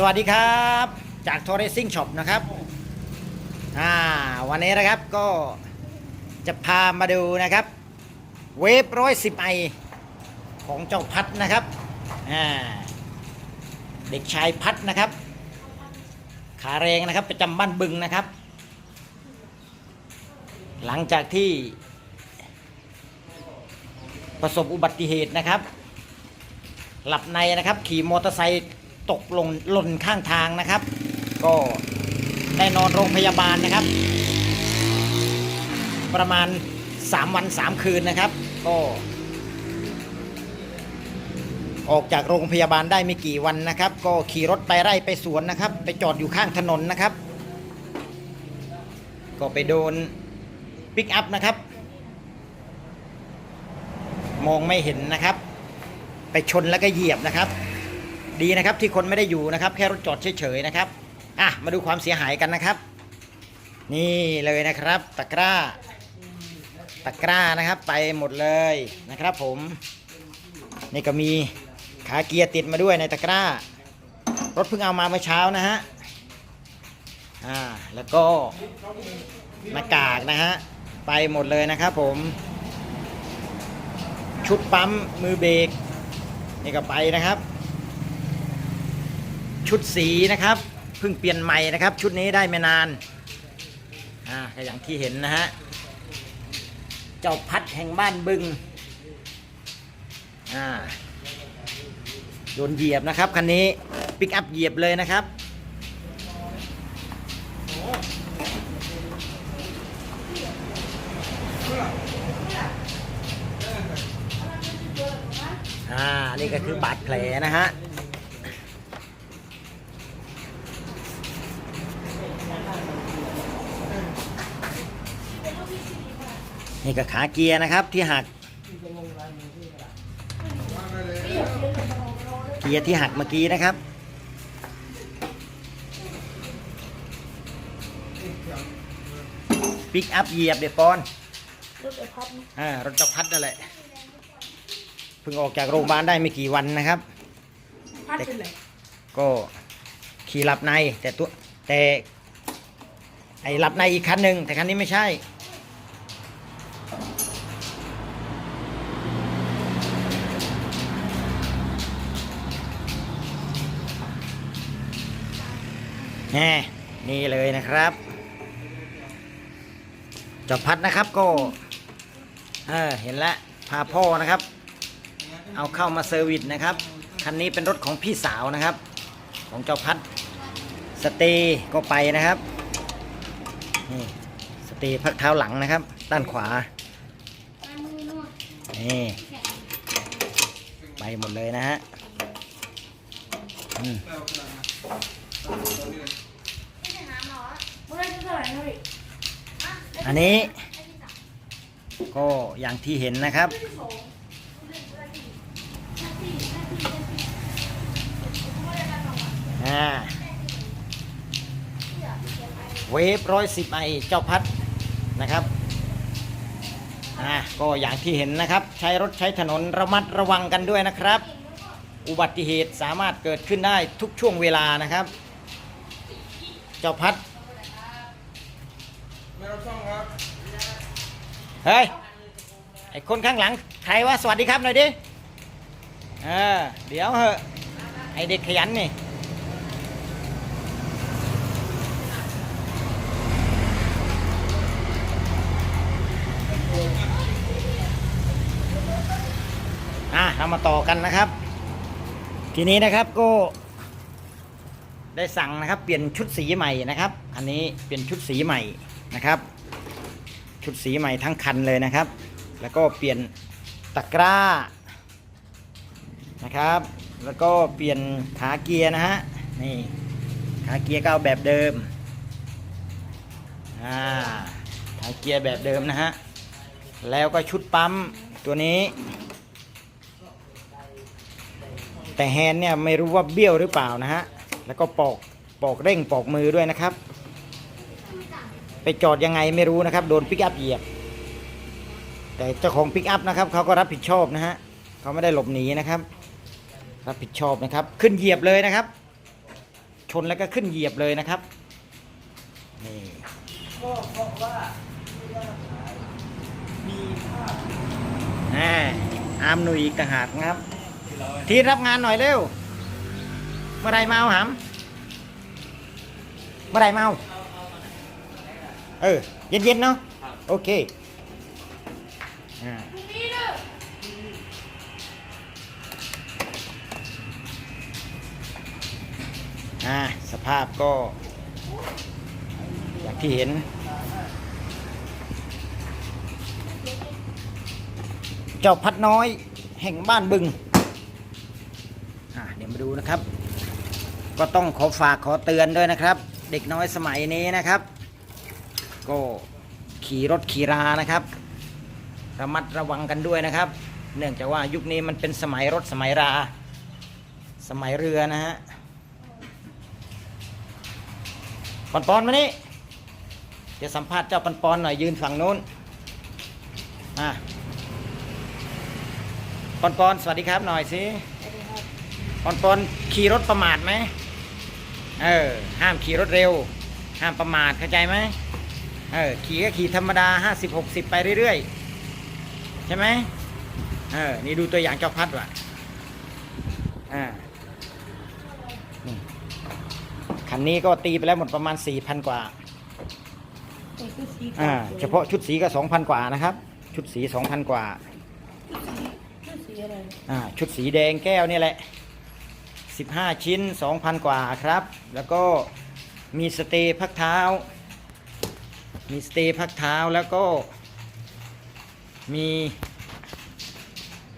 สวัสดีครับจากทอร์เรซิ่งช็อปนะครับอ่าวันนี้นะครับก็จะพามาดูนะครับเวฟร้อยสิบไอของเจ้าพัดนะครับอ่าเด็กชายพัดนะครับ ขาแรงนะครับประจำบ้านบึงนะครับ หลังจากที่ประสบอุบัติเหตุนะครับ หลับในนะครับขี่มอเตอร์ไซค์ ตกลงหล่นข้างทางนะครับ ก็ได้นอนโรงพยาบาลนะครับ ประมาณ 3 วัน 3 คืนนะครับ ก็ ออกจากโรงพยาบาลได้ไม่กี่วันนะครับ ก็ขี่รถไปไร่ไปสวนนะครับ ไปจอดอยู่ข้างถนนนะครับ ก็ไปโดนปิกอัพนะครับ มองไม่เห็นนะครับ ไปชนแล้วก็เหยียบนะครับ ดีนะครับที่คนไม่ได้อยู่นะครับ แค่รถจอดเฉยๆนะครับอะมาดูความเสียหายกันนะครับ นี่เลยนะครับตะกร้า ตะกร้านะครับไปหมดเลยนะครับ ผมนี่ก็มีขาเกียร์ติดมาด้วยในตะกร้า รถเพิ่งเอามาเมื่อเช้านะฮะอ่าแล้วก็หน้ากากนะฮะไปหมดเลยนะครับ ผม ชุดปั๊มมือเบรกนี่ก็ไปนะครับ ชุดสีนะครับเพิ่งเปลี่ยนใหม่นะครับ ชุดนี้ได้ไม่นานอ่าอย่างที่เห็นนะฮะเจ้าพัดแห่งบ้านบึงอ่าโดนเหยียบนะครับคันนี้ปิกอัพเหยียบเลยนะครับอ่านี่ก็คือบาดแผลนะฮะ นี่ก็ขาเกียร์นะครับที่หัก เกียร์ที่หักเมื่อกี้นะครับ ปิกอัพเหยียบเดี๋ยวปอน รถไอพัดนะอ่ารถเจักรพัดนั่นแหละ เพิ่งออกจากโรงพยาบาลได้ไม่กี่วันนะครับ พัดเป็นไรก็ขี่หลับในแต่ตัวแต่ไอหลับในอีกคันหนึ่งแต่คันนี้ไม่ใช่ น่นี่เลยนะครับเจอบพัดนะครับก็เออเห็นแล้วพาพ่อนะครับ เอาเข้ามาเซอร์วิสนะครับ คันนี้เป็นรถของพี่สาวนะครับ ของเจ้าพัดสเตย์ก็ไปนะครับนี่สเตย์พักเท้าหลังนะครับ ด้านขวานี่ไปหมดเลยนะฮะ อันนี้ ก็อย่างที่เห็นนะครับ เวฟร้อยสิบไอเจ้าพัดนะครับอ่าก็อย่างที่เห็นนะครับ ใช้รถใช้ถนนระมัดระวังกันด้วยนะครับ อุบัติเหตุสามารถเกิดขึ้นได้ทุกช่วงเวลานะครับ เจ้าพัดเฮ้ย ไอคนข้างหลัง ใครว่าสวัสดีครับหน่อยดิ เออ เดี๋ยวเหอะ ไอเด็กขยันนี่ อะ เรามาต่อกันนะครับ ทีนี้นะครับก็ ได้สั่งนะครับเปลี่ยนชุดสีใหม่นะครับ อันนี้เปลี่ยนชุดสีใหม่นะครับ ชุดสีใหม่ทั้งคันเลยนะครับ แล้วก็เปลี่ยนตะกร้านะครับ แล้วก็เปลี่ยนขาเกียร์นะฮะนี่ขาเกียร์ก็เอาแบบเดิมอ่าขาเกียร์แบบเดิมนะฮะแล้วก็ชุดปั๊มตัวนี้ แต่แฮนเนี่ยไม่รู้ว่าเบี้ยวหรือเปล่านะฮะ แล้วก็ปอกปอกเร่งปอกมือด้วยนะครับ ไปจอดยังไงไม่รู้นะครับ โดนปิกอัพเหยียบ แต่เจ้าของปิกอัพนะครับเขาก็รับผิดชอบนะฮะเขาไม่ได้หลบหนีนะครับ รับผิดชอบนะครับ ขึ้นเหยียบเลยนะครับ ชนแล้วก็ขึ้นเหยียบเลยนะครับนี่ก็เพราะว่าที่ว่าขายมีภาพอ่าอามหนุ่ยอีกต่างหากนะครับ ที่เราทีรับงานหน่อยเร็ว เมื่อไรเอาหำเมื่อไรมาเอาเออ เย็นๆเนาะ โอเคอ่าอ่า สภาพก็ อย่างที่เห็นเจ้าพัดน้อยแห่งบ้านบึง อ่าเดี๋ยวมาดูนะครับ ก็ต้องขอฝากขอเตือนด้วยนะครับ เด็กน้อยสมัยนี้นะครับ ก็ขี่รถขี่รานะครับ ระมัดระวังกันด้วยนะครับ เนื่องจากว่ายุคนี้มันเป็นสมัยรถสมัยรา สมัยเรือนะฮะปอนปอนมานี่เดี๋ยวสัมภาษณ์เจ้าปอนปอนหน่อยยืนฝั่งนู้นอะปอนปอนสวัสดีครับหน่อยสิปอนปอนขี่รถประมาทไหม เออห้ามขี่รถเร็ว ห้ามประมาทเข้าใจไหมเออขี่ก็ขี่ธรรมดาห้าสิบหกสิบไปเรื่อยๆ ใช่ไหมเออนี่ดูตัวอย่างเจ้าพัดว่ะอ่านี่คันนี้ก็ตีไปแล้วหมดประมาณสี่พันกว่านี่คือสีอ่าเฉพาะชุดสีก็สองพันกว่านะครับ ชุดสีสองพันกว่า ชุดสีอะไรอ่าชุดสีแดงแก้วนี่แหละ 15 ชิ้น 2,000 กว่าครับ แล้วก็มีสเตย์พักเท้า มีสเตย์พักเท้าแล้วก็ มี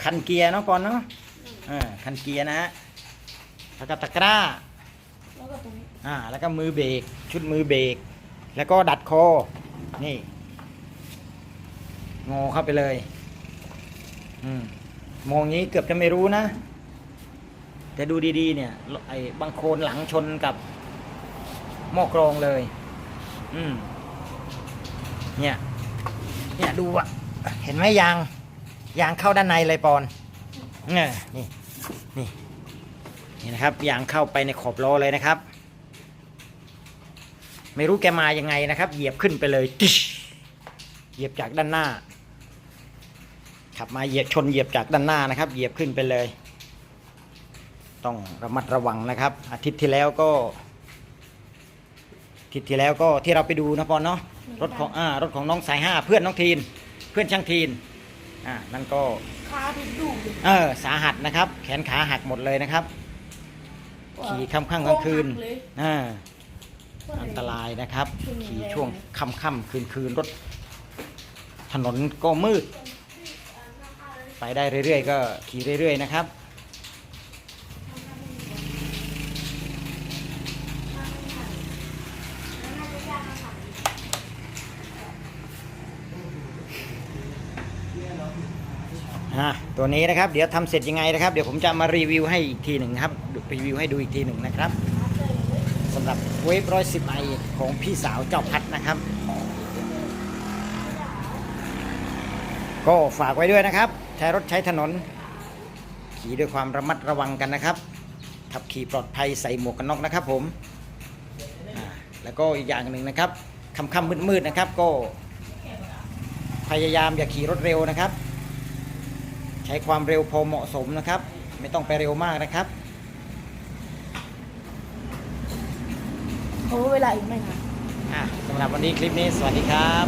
คันเกียร์เนาะปอนเนาะอ่าคันเกียร์นะฮะแล้วก็ตะกร้าแล้วก็ตรงนี้อ่าแล้วก็มือเบรกชุดมือเบรกแล้วก็ดัดคอ นี่งอเข้าไปเลย อืมมองงี้เกือบจะไม่รู้นะ แต่ดูดีๆ เนี่ยไอ้บางโคลนหลังชนกับหม้อกรองเลย อืมเนี่ย เนี่ยดูอะเห็นไหมยาง ยางเข้าด้านในเลยปอนเนี่ยนี่นี่นี่นะครับ ยางเข้าไปในขอบล้อเลยนะครับ ไม่รู้แกมายังไงนะครับ เหยียบขึ้นไปเลยเหยียบจากด้านหน้าขับมาเหยียบชนเหยียบจากด้านหน้านะครับ เหยียบขึ้นไปเลย ต้องระมัดระวังนะครับ อาทิตย์ที่แล้วก็อาทิตย์ที่แล้วก็ที่เราไปดูนะปอนเนาะรถของอ่ารถของน้องสายห้าเพื่อนน้องทีน เพื่อนช่างทีนอ่านั่นก็ขาทุกดูเลยเออสาหัสนะครับ แขนขาหักหมดเลยนะครับ ขี่ค่ำค่ำกลางคืนเลยอ่าอันตรายนะครับ ขี่ช่วงค่ำค่ำคืนคืนรถ ถนนก็มืด ไปได้เรื่อยๆ ก็ขี่เรื่อย ๆ นะครับ อะ ตัวนี้นะครับ เดี๋ยวทำเสร็จยังไงนะครับ เดี๋ยวผมจะมารีวิวให้อีกทีหนึ่งครับรีวิวให้ดูอีกทีหนึ่งนะครับสำหรับเวฟร้อยสิบไอของพี่สาวเจ้าพัดนะครับ ก็ฝากไว้ด้วยนะครับ ใช้รถใช้ถนน ขี่ด้วยความระมัดระวังกันนะครับ ขับขี่ปลอดภัยใส่หมวกกันน็อกนะครับ ผมแล้วก็อีกอย่างหนึ่งนะครับค่ำๆมืดๆนะครับ ก็พยายามอย่าขี่รถเร็วนะครับ ช้ความเร็วพอเหมาะสมนะครับ ไม่ต้องไปเร็วมากนะครับโอ้เวลาอีกไม่นานอะสำหรับวันนี้คลิปนี้ สวัสดีครับ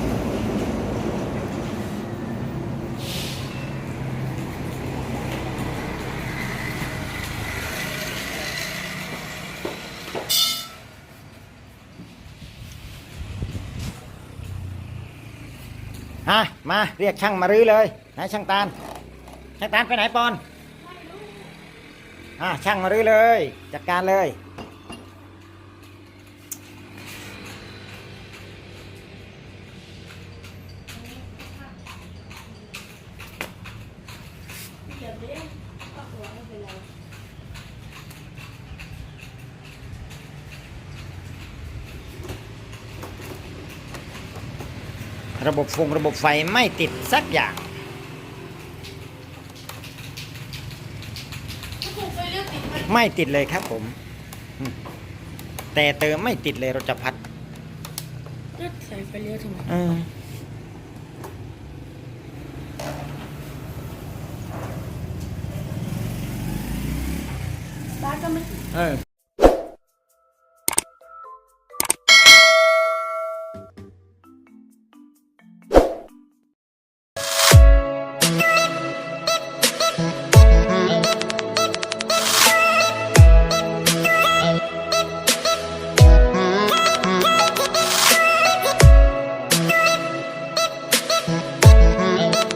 อะมาเรียกช่างมารื้อเลยไหนช่างตาล ช่างตาลไปไหนปอนอะช่างมารื้อเลย จัดการเลยระบบฟงระบบไฟไม่ติดสักอย่าง ถ้าถูก ไฟเลือกติดไหมไม่ติดเลยครับผมอืมแต่เติมไม่ติดเลยรถจักรพัดก็ใส่ไฟเลี้ยวทำไมเออป้าก็ไม่ เออ